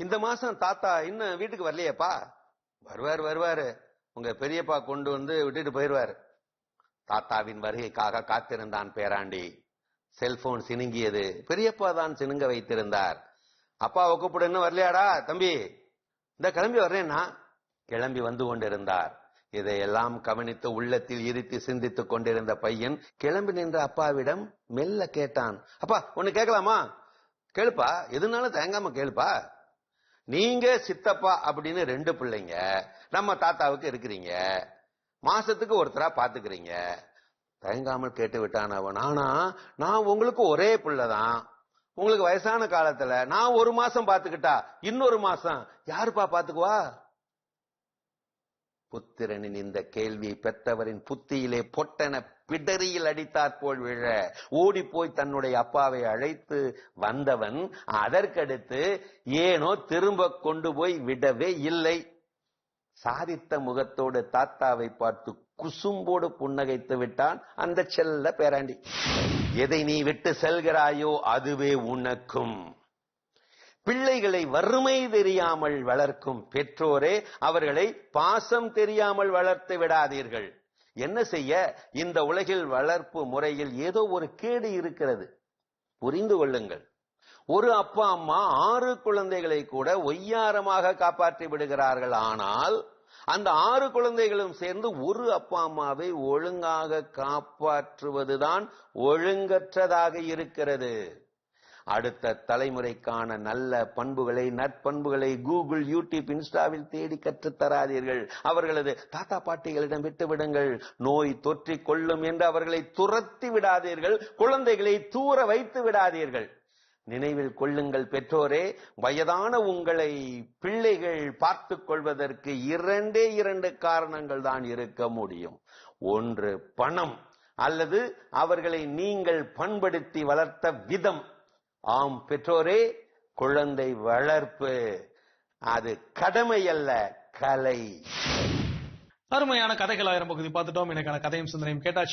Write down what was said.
இந்த மாசம் தாத்தா இன்னும் வீட்டுக்கு வரலையேப்பா? வருவார் வருவாரு. உங்க பெரியப்பா கொண்டு வந்து விட்டுட்டு போயிருவாரு. தாத்தாவின் வருகைக்காக காத்திருந்தான் பேராண்டி. செல்போன் சினுங்கியது. பெரியப்பா தான் சினுங்க வைத்திருந்தார். அப்பாவை கூப்பிட இன்னும் வரலையாடா தம்பி? இந்த கிளம்பி வர்றேன்னா? கிளம்பி வந்து கொண்டிருந்தார். இதையெல்லாம் கவனித்து உள்ளத்தில் இருத்தி சிந்தித்துக் கொண்டிருந்த பையன் கிளம்பி நின்ற அப்பாவிடம் மெல்ல கேட்டான். அப்பா ஒன்னு கேட்கலாமா? கேளுப்பா எதுனாலும் தயங்காம கேளுப்பா. நீங்க சித்தப்பா அப்படின்னு ரெண்டு பிள்ளைங்க நம்ம தாத்தாவுக்கு இருக்கிறீங்க மாசத்துக்கு ஒருத்தரா பாத்துக்கிறீங்க. தயங்காமல் கேட்டு விட்டான் அவன். ஆனா நான் உங்களுக்கு ஒரே பிள்ளைதான் உங்களுக்கு வயசான காலத்துல நான் ஒரு மாசம் பாத்துக்கிட்டா இன்னொரு மாசம் யாருப்பா பாத்துக்குவா? புத்திரனின் இந்த கேள்வியை பெற்றவரின் புத்தியிலே பொட்டன பிடரியில் அடித்தாற் போல் விழ. ஓடி போய் தன்னுடைய அப்பாவை அழைத்து வந்தவன் அதற்கடுத்து ஏனோ திரும்ப கொண்டு போய் விடவே இல்லை. சாதித்த முகத்தோடு தாத்தாவை பார்த்து குசும்போடு புன்னகைத்து விட்டான் அந்த செல்ல பேராண்டி. எதை நீ விட்டு செல்கிறாயோ அதுவே உனக்கும். பிள்ளைகளை வறுமை தெரியாமல் வளர்க்கும் பெற்றோரே அவர்களை பாசம் தெரியாமல் வளர்த்து விடாதீர்கள். என்ன செய்ய? இந்த உலகில் வளர்ப்பு முறையில் ஏதோ ஒரு கேடு இருக்கிறது. புரிந்து கொள்ளுங்கள். ஒரு அப்பா அம்மா ஆறு குழந்தைகளை கூட ஒய்யாரமாக காப்பாற்றி விடுகிறார்கள். ஆனால் அந்த ஆறு குழந்தைகளும் சேர்ந்து ஒரு அப்பா அம்மாவை ஒழுங்காக காப்பாற்றுவதுதான் ஒழுங்கற்றதாக இருக்கிறது. அடுத்த தலைமுறைக்கான நல்ல பண்புகளை நற்பண்புகளை கூகுள் யூடியூப் இன்ஸ்டாவில் தேடி கற்றுத் தராதீர்கள். அவர்களது தாத்தா பாட்டிகளிடம் விட்டுவிடுங்கள் நோய் தொற்றிக் கொள்ளும் என்று அவர்களை துரத்தி விடாதீர்கள். குழந்தைகளை தூர வைத்து விடாதீர்கள். நினைவில் கொள்ளுங்கள் பெற்றோரே வயதான உங்களை பிள்ளைகள் பார்த்துக் கொள்வதற்கு இரண்டே இரண்டு காரணங்கள் தான் இருக்க முடியும். ஒன்று பணம் அல்லது அவர்களை நீங்கள் பண்படுத்தி வளர்த்த விதம். ஆம் பெற்றோரே குழந்தை வளர்ப்பு. அது கடமை அல்ல கலை. அருமையான கதைகள் ஆயிரம் பகுதி பார்த்துட்டோம். எனக்கான கதையும் சிந்தனையும் கேட்டாச்சு.